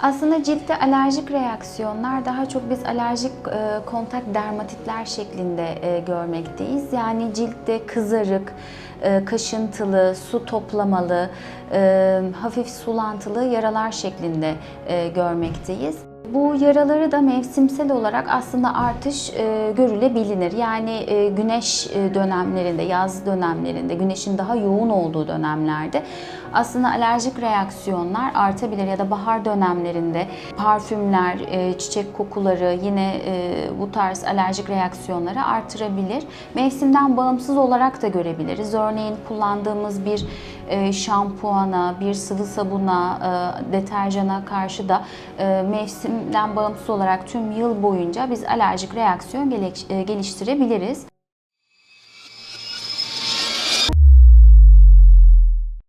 Aslında ciltte alerjik reaksiyonlar daha çok biz alerjik e, kontak dermatitler şeklinde e, görmekteyiz. Yani ciltte kızarık, e, kaşıntılı, su toplamalı, e, hafif sulantılı yaralar şeklinde e, görmekteyiz. Bu yaraları da mevsimsel olarak aslında artış e, görülebilir. Yani e, güneş e, dönemlerinde, yaz dönemlerinde, güneşin daha yoğun olduğu dönemlerde aslında alerjik reaksiyonlar artabilir ya da bahar dönemlerinde parfümler, e, çiçek kokuları yine e, bu tarz alerjik reaksiyonları artırabilir. Mevsimden bağımsız olarak da görebiliriz. Örneğin kullandığımız bir e, şampuana, bir sıvı sabuna, e, deterjana karşı da e, mevsimden bağımsız olarak tüm yıl boyunca biz alerjik reaksiyon geliştirebiliriz.